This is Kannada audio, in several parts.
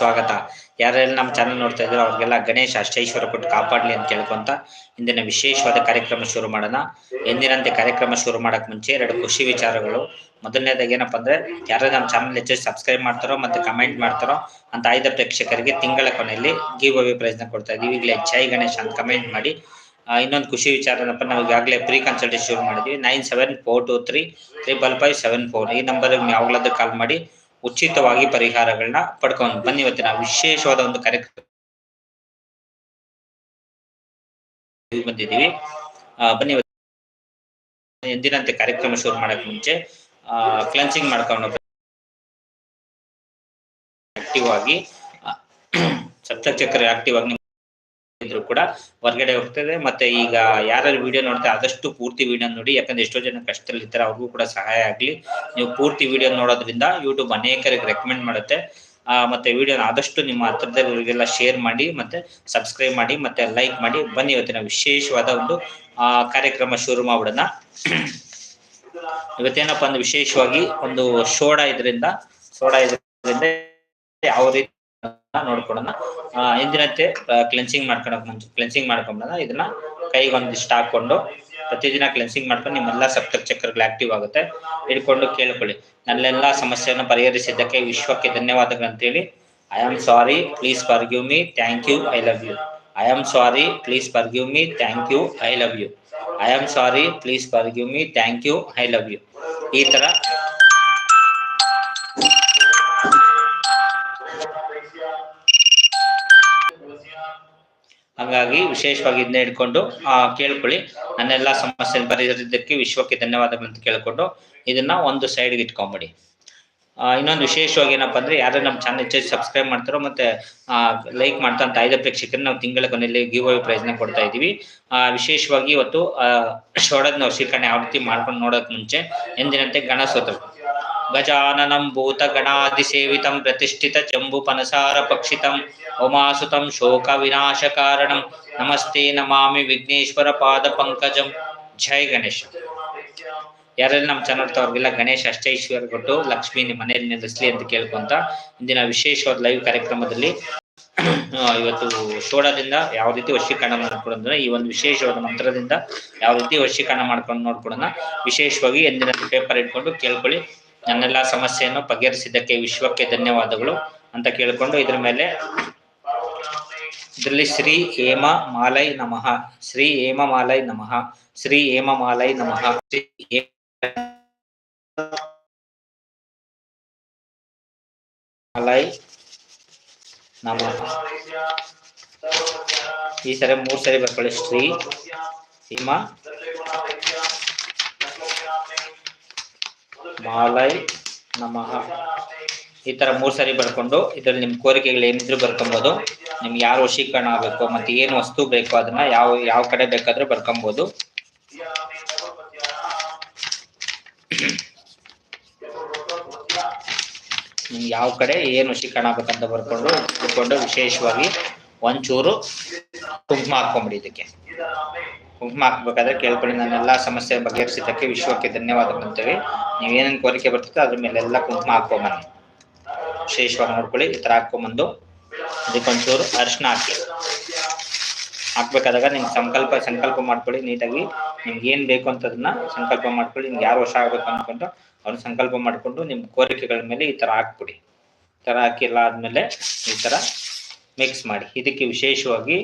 ಸ್ವಾಗತ. ಯಾರೆಲ್ಲ ನಮ್ಮ ಚಾನಲ್ ನೋಡ್ತಾ ಇದ್ರು ಅವ್ರಿಗೆಲ್ಲ ಗಣೇಶ ಅಷ್ಟೈಶ್ವರ ಕೊಟ್ಟು ಕಾಪಾಡ್ಲಿ ಅಂತ ಕೇಳ್ಕೊಂತ ಇಂದಿನ ವಿಶೇಷವಾದ ಕಾರ್ಯಕ್ರಮ ಶುರು ಮಾಡೋಣ. ಎಂದಿನಂತೆ ಕಾರ್ಯಕ್ರಮ ಶುರು ಮಾಡಕ್ ಮುಂಚೆ ಎರಡು ಖುಷಿ ವಿಚಾರಗಳು. ಮೊದಲನೇದಾಗಿ ಏನಪ್ಪಾ ಅಂದ್ರೆ, ಯಾರು ನಮ್ಮ ಚಾನಲ್ ಹೆಚ್ಚು ಸಬ್ಸ್ಕ್ರೈಬ್ ಮಾಡ್ತಾರೋ ಮತ್ತೆ ಕಮೆಂಟ್ ಮಾಡ್ತಾರೋ ಅಂತ ಆಯ್ದ ಪ್ರೇಕ್ಷಕರಿಗೆ ತಿಂಗಳ ಕೊನೆಯಲ್ಲಿ ಗೀವ್ ಅವೇ ಪ್ರೈಸ್ ಕೊಡ್ತಾ ಇದೀವಿ ಈಗಲೇ ಜೈ ಗಣೇಶ್ ಅಂತ ಕಮೆಂಟ್ ಮಾಡಿ. ಇನ್ನೊಂದು ಖುಷಿ ವಿಚಾರ ಏನಪ್ಪ ನಾವು ಈಗಾಗಲೇ ಪ್ರೀ ಕನ್ಸಲ್ಟೇಷನ್ ಶುರು ಮಾಡಿದ್ವಿ. Nine seven four two three triple five seven four ಈ ನಂಬರ್ ಯಾವಾಗಲಾದ್ರೂ ಕಾಲ್ ಮಾಡಿ. ಉಚಿತವಾಗಿ ಪರಿಹಾರಗಳನ್ನ ಪಡ್ಕೊಂಡು ಬನ್ನಿ ಇವತ್ತಿನ ವಿಶೇಷವಾದ ಒಂದು ಕಾರ್ಯಕ್ರಮ. ಬಂದಿದ್ದೀವಿ. ಬನ್ನಿ ಎಂದಿನಂತೆ ಕಾರ್ಯಕ್ರಮ ಶುರು ಮಾಡಕ್ ಮುಂಚೆ ಕ್ಲಂಚಿಂಗ್ ಮಾಡ್ಕೊಂಡು ಆಕ್ಟಿವ್ ಆಗಿ ಸಪ್ತಚಕ್ರ ಚಕ್ರ ಆಕ್ಟಿವ್ ಆಗಿ ಇದ್ರು ಕೂಡ ಹೊರಗಡೆ ಹೋಗ್ತದೆ. ಮತ್ತೆ ಈಗ ಯಾರು ವಿಡಿಯೋ ನೋಡ್ತಾರೆ ಆದಷ್ಟು ಪೂರ್ತಿ ವಿಡಿಯೋ ನೋಡಿ. ಯಾಕಂದ್ರೆ ಎಷ್ಟೋ ಜನ ಕಷ್ಟದಲ್ಲಿ ಇರ್ತಾರೆ, ಅವ್ರಿಗೂ ಕೂಡ ಸಹಾಯ ಆಗ್ಲಿ. ನೀವು ಪೂರ್ತಿ ವಿಡಿಯೋ ನೋಡೋದ್ರಿಂದ ಯೂಟ್ಯೂಬ್ ಅನೇಕರಿಗೆ ರೆಕಮೆಂಡ್ ಮಾಡುತ್ತೆ. ಮತ್ತೆ ವಿಡಿಯೋನ ಆದಷ್ಟು ನಿಮ್ಮ ಹತ್ರದವರಿಗೆಲ್ಲ ಶೇರ್ ಮಾಡಿ, ಮತ್ತೆ ಸಬ್ಸ್ಕ್ರೈಬ್ ಮಾಡಿ, ಮತ್ತೆ ಲೈಕ್ ಮಾಡಿ. ಬನ್ನಿ ಇವತ್ತಿನ ವಿಶೇಷವಾದ ಒಂದು, ಆ, ಕಾರ್ಯಕ್ರಮ ಶುರು ಮಾಡೋಣ ಇವತ್ತೇನಪ್ಪ ಅಂದ್ರೆ ವಿಶೇಷವಾಗಿ ಒಂದು ಸೋಡಾ ಇದರಿಂದ ಸೋಡಾ ಇದರಿಂದ ಯಾವ ರೀತಿ ನೋಡ್ಕೊಳ್ಳೋಣ ಎಂದಿನಂತೆ ಕ್ಲೆನ್ಸಿಂಗ್ ಮಾಡ್ಕೊಳಕ್ ಮುಂಚೆ ಕ್ಲೆನ್ಸಿಂಗ್ ಮಾಡ್ಕೊಂಡ ಇದನ್ನ ಕೈಗೆ ಒಂದಿಷ್ಟು ಹಾಕೊಂಡು ಪ್ರತಿದಿನ ಕ್ಲೆನ್ಸಿಂಗ್ ಮಾಡ್ಕೊಂಡು ನಿಮ್ಮೆಲ್ಲ ಸಪ್ತ ಚಕ್ರಗಳು ಆಕ್ಟಿವ್ ಆಗುತ್ತೆ. ಹಿಡ್ಕೊಂಡು ಕೇಳ್ಕೊಳ್ಳಿ. ನನ್ನೆಲ್ಲ ಸಮಸ್ಯೆಯನ್ನು ಪರಿಹರಿಸಿದ್ದಕ್ಕೆ ವಿಶ್ವಕ್ಕೆ ಧನ್ಯವಾದಗಳು ಅಂತೇಳಿ. I am sorry please forgive me thank you I love you I am sorry please forgive me thank you I love you I am sorry please forgive me thank you I love you ಈ ತರ ಹಾಗಾಗಿ ವಿಶೇಷವಾಗಿ ಇದನ್ನ ಇಟ್ಕೊಂಡು ಆ, ಕೇಳ್ಕೊಳ್ಳಿ. ನನ್ನೆಲ್ಲ ಸಮಸ್ಯೆ ಪರಿಹರಿಸಿದ್ದಕ್ಕೆ ವಿಶ್ವಕ್ಕೆ ಧನ್ಯವಾದಗಳು ಅಂತ ಕೇಳ್ಕೊಂಡು ಇದನ್ನ ಒಂದು ಸೈಡ್ಗೆ ಇಟ್ಕೊಂಬಿಡಿ. ಇನ್ನೊಂದು ವಿಶೇಷವಾಗಿ ಏನಪ್ಪಾ ಅಂದ್ರೆ ಯಾರು ನಮ್ಮ ಚಾನಲ್ ಹೆಚ್ಚು ಸಬ್ಸ್ಕ್ರೈಬ್ ಮಾಡ್ತಾರೋ ಮತ್ತೆ ಲೈಕ್ ಮಾಡ್ತಾ ಅಂತ ಐದು ಪ್ರೇಕ್ಷಕರನ್ನ ನಾವು ತಿಂಗಳ ಕೊನೆಯಲ್ಲಿ ಗಿವ್ ಅವೇ ಪ್ರೈಸ್ನ ಕೊಡ್ತಾ ಇದೀವಿ. ಆ, ವಿಶೇಷವಾಗಿ ಇವತ್ತು ಶೋಡದ್ ನಾವು ಶೀಕರಣೆ ಯಾವ ರೀತಿ ಮಾಡ್ಕೊಂಡು ನೋಡೋಕ್ ಮುಂಚೆ ಎಂದಿನಂತೆ ಗಜಾನನಂ ಪಕ್ಷಿತಂ ಉಮಾಸುತಂ ಶೋಕ ವಿನಾಶ ಕಾರಣಂ ನಮಸ್ತೆ ನಮಾಮಿ ವಿಘ್ನೇಶ್ವರ ಪಾದ ಪಂಕಜಂ ಜೈ ಗಣೇಶ ಯಾರೆಲ್ಲ ನಮ್ಮ ಚಾನಲ್ ಅವ್ರಿಗೆಲ್ಲ ಗಣೇಶ ಅಷ್ಟೈಶ್ವರ ಕೊಟ್ಟು ಲಕ್ಷ್ಮಿ ನಿಮ್ಮ ಮನೆಯಲ್ಲಿ ನಿಲ್ಲಿಸ್ಲಿ ಅಂತ ಕೇಳ್ಕೊಂತ ಇಂದಿನ ವಿಶೇಷವಾದ ಲೈವ್ ಕಾರ್ಯಕ್ರಮದಲ್ಲಿ ಇವತ್ತು ಸೋಡಾದಿಂದ ಯಾವ ರೀತಿ ವಶೀಕರಣ ಮಾಡ್ಕೊಡೋದ್ರೆ ಈ ಒಂದು ವಿಶೇಷವಾದ ಮಂತ್ರದಿಂದ ಯಾವ ರೀತಿ ವಶೀಕರಣ ಮಾಡ್ಕೊಂಡು ನೋಡ್ಕೊಳ್ಳೋಣ ವಿಶೇಷವಾಗಿ ಎಂದಿನ ಪೇಪರ್ ಇಟ್ಕೊಂಡು ಕೇಳ್ಕೊಳ್ಳಿ. ನನ್ನೆಲ್ಲ ಸಮಸ್ಯೆಯನ್ನು ಬಗೆಹರಿಸಿದ್ದಕ್ಕೆ ವಿಶ್ವಕ್ಕೆ ಧನ್ಯವಾದಗಳು ಅಂತ ಕೇಳಿಕೊಂಡು ಇದ್ರ ಮೇಲೆ ಇದರಲ್ಲಿ ಶ್ರೀ ಹೇಮ ಮಾಲೈ ನಮಃ. ಶ್ರೀ ಹೇಮ ಮಾಲೈ ನಮಃ. ಶ್ರೀ ಹೇಮ ಮಾಲೈ ನಮಃ. ಮಾಲೈ ನಮಃ. ಈ ಸರಿ ಮೂರ್ ಸರಿ ಬರ್ಕೊಳ್ಳಿ. ಶ್ರೀ ಹೇಮ ಮಾಲೈ ನಮಃ. ಈ ತರ ಮೂರ್ ಸರಿ ಬರ್ಕೊಂಡು ಇದ್ರಲ್ಲಿ ನಿಮ್ ಕೋರಿಕೆಗಳು ಏನಿದ್ರು ಬರ್ಕೊಬೋದು. ನಿಮ್ಗೆ ಯಾರು ವಶೀಕರಣ ಆಗ್ಬೇಕು, ಮತ್ತೆ ಏನ್ ವಸ್ತು ಬೇಕು, ಅದನ್ನ ಯಾವ ಯಾವ ಕಡೆ ಬೇಕಾದರೂ ಬರ್ಕೊಬೋದು. ನಿಮ್ಗೆ ಯಾವ ಕಡೆ ಏನ್ ವಶೀಕರಣ ಆಗ್ಬೇಕಂತ ಬರ್ಕೊಂಡು ಬರ್ಕೊಂಡು ವಿಶೇಷವಾಗಿ ಒಂಚೂರು ಕುಂಕುಮ ಹಾಕೊಂಬಿಡಿ ಇದಕ್ಕೆ. ಕುಂಕುಮ ಹಾಕ್ಬೇಕಾದ್ರೆ ಕೇಳ್ಕೊಳ್ಳಿ. ನಾನೆಲ್ಲ ಸಮಸ್ಯೆ ಬಗೆಹರಿಸಿದ್ದಕ್ಕೆ ವಿಶ್ವಕ್ಕೆ ಧನ್ಯವಾದ ಅಂತೇಳಿ ನೀವೇನೇನು ಕೋರಿಕೆ ಬರ್ತದೆ ಅದ್ರ ಮೇಲೆ ಎಲ್ಲ ಕುಂಕುಮ ಹಾಕೊಂಬನ್ನಿ ವಿಶೇಷವಾಗಿ ನೋಡ್ಕೊಳ್ಳಿ, ಈ ಥರ ಹಾಕೊಂಬಂದು ಅದಕ್ಕೊಂಚೂರು ಅರಿಶಿನ ಹಾಕಿ. ಹಾಕ್ಬೇಕಾದಾಗ ನಿಮ್ಗೆ ಸಂಕಲ್ಪ ಸಂಕಲ್ಪ ಮಾಡ್ಕೊಳ್ಳಿ ನೀಟಾಗಿ. ನಿಮ್ಗೆ ಏನು ಬೇಕು ಅಂತದನ್ನ ಸಂಕಲ್ಪ ಮಾಡ್ಕೊಳ್ಳಿ. ನಿಮ್ಗೆ ಯಾರು ವರ್ಷ ಆಗ್ಬೇಕು ಅಂದ್ಕೊಂಡು ಅವ್ರನ್ನ ಸಂಕಲ್ಪ ಮಾಡ್ಕೊಂಡು ನಿಮ್ಮ ಕೋರಿಕೆಗಳ ಮೇಲೆ ಈ ತರ ಹಾಕ್ಬಿಡಿ. ಈ ತರ ಹಾಕಿ ಎಲ್ಲ ಆದ್ಮೇಲೆ ಈ ತರ ಮಿಕ್ಸ್ ಮಾಡಿ. ಇದಕ್ಕೆ ವಿಶೇಷವಾಗಿ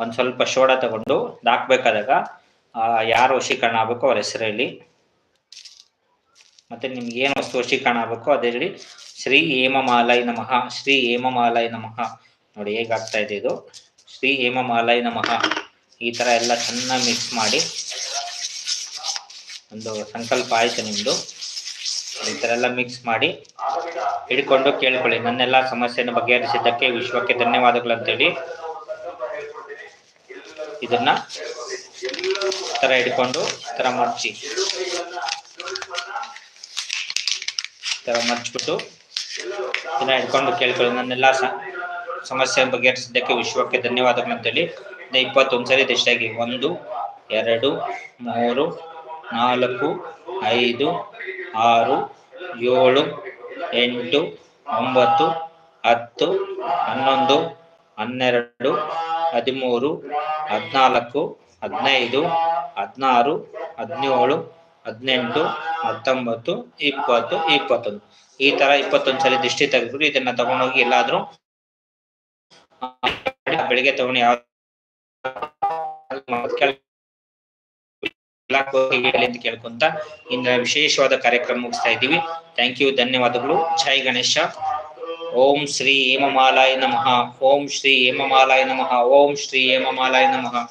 ಒಂದ್ ಸ್ವಲ್ಪ ಶೋಡ ತಗೊಂಡು ಹಾಕ್ಬೇಕಾದಾಗ ಯಾರು ವಶೀಕರಣ ಆಗ್ಬೇಕು ಅವ್ರ ಹೆಸರು ಹೇಳಿ. ಮತ್ತೆ ನಿಮ್ಗೆ ಏನು ವಸ್ತು ವಶೀಕರಣ ಆಗ್ಬೇಕು ಅದೇ ಹೇಳಿ. ಶ್ರೀ ಹೇಮಮಾಲೈ ನಮಃ, ಶ್ರೀ ಹೇಮಮಾಲೈ ನಮಃ. ನೋಡಿ ಹೇಗಾಗ್ತಾ ಇದೆ ಇದು. ಶ್ರೀ ಹೇಮಮಾಲೈ ನಮಃ. ಈ ತರ ಎಲ್ಲ ಚೆನ್ನಾಗಿ ಮಿಕ್ಸ್ ಮಾಡಿ ಒಂದು ಸಂಕಲ್ಪ ಆಯ್ತು ನಿಮ್ದು. ಈ ತರ ಎಲ್ಲ ಮಿಕ್ಸ್ ಮಾಡಿ ಹಿಡ್ಕೊಂಡು ಕೇಳ್ಕೊಳ್ಳಿ. ನನ್ನೆಲ್ಲ ಸಮಸ್ಯೆಯನ್ನು ಬಗೆಹರಿಸಿದ್ದಕ್ಕೆ ವಿಶ್ವಕ್ಕೆ ಧನ್ಯವಾದಗಳು ಅಂತೇಳಿ ಇದನ್ನ ತರ ಹಿಡ್ಕೊಂಡು ತರ ಮಡ್ಚಿ ತರ ಮರ್ಚ್ಬಿಟ್ಟು ಇದನ್ನ ಹಿಡ್ಕೊಂಡು ಕೇಳ್ಕೊಳ್ಳಿ. ನನ್ನೆಲ್ಲ ಸಮಸ್ಯೆ ಬಗೆಹರಿಸಿದ್ದಕ್ಕೆ ವಿಶ್ವಕ್ಕೆ ಧನ್ಯವಾದಗಳು ಅಂತೇಳಿ ಇಪ್ಪತ್ತೊಂದು ಸರಿ ಎಷ್ಟಾಗಿ ಒಂದು, ಎರಡು, ಮೂರು, ನಾಲ್ಕು, ಐದು, ಆರು, ಏಳು, ಎಂಟು, ಒಂಬತ್ತು, ಹತ್ತು, ಹನ್ನೊಂದು, ಹನ್ನೆರಡು, ಹದಿಮೂರು ಹದಿನಾಲ್ಕು, ಹದಿನೈದು, ಹದಿನಾರು, ಹದಿನೇಳು, ಹದಿನೆಂಟು, ಹತ್ತೊಂಬತ್ತು, ಇಪ್ಪತ್ತು, ಇಪ್ಪತ್ತೊಂದು. ಈ ತರ ಇಪ್ಪತ್ತೊಂದು ಸಲ ದೃಷ್ಟಿ ತೆಗೆದ್ಬಿಟ್ಟು ಇದನ್ನ ತಗೊಂಡೋಗಿ ಎಲ್ಲಾದ್ರೂ ಬೆಳಿಗ್ಗೆ ತಗೊಂಡು ಯಾವ ಕೇಳ್ಕೊಂತ ಇಂದಿನ ವಿಶೇಷವಾದ ಕಾರ್ಯಕ್ರಮ ಮುಗಿಸ್ತಾ ಇದ್ದೀವಿ. ಥ್ಯಾಂಕ್ ಯು ಧನ್ಯವಾದಗಳು. ಜೈ ಗಣೇಶ. ری ہے نم نم نم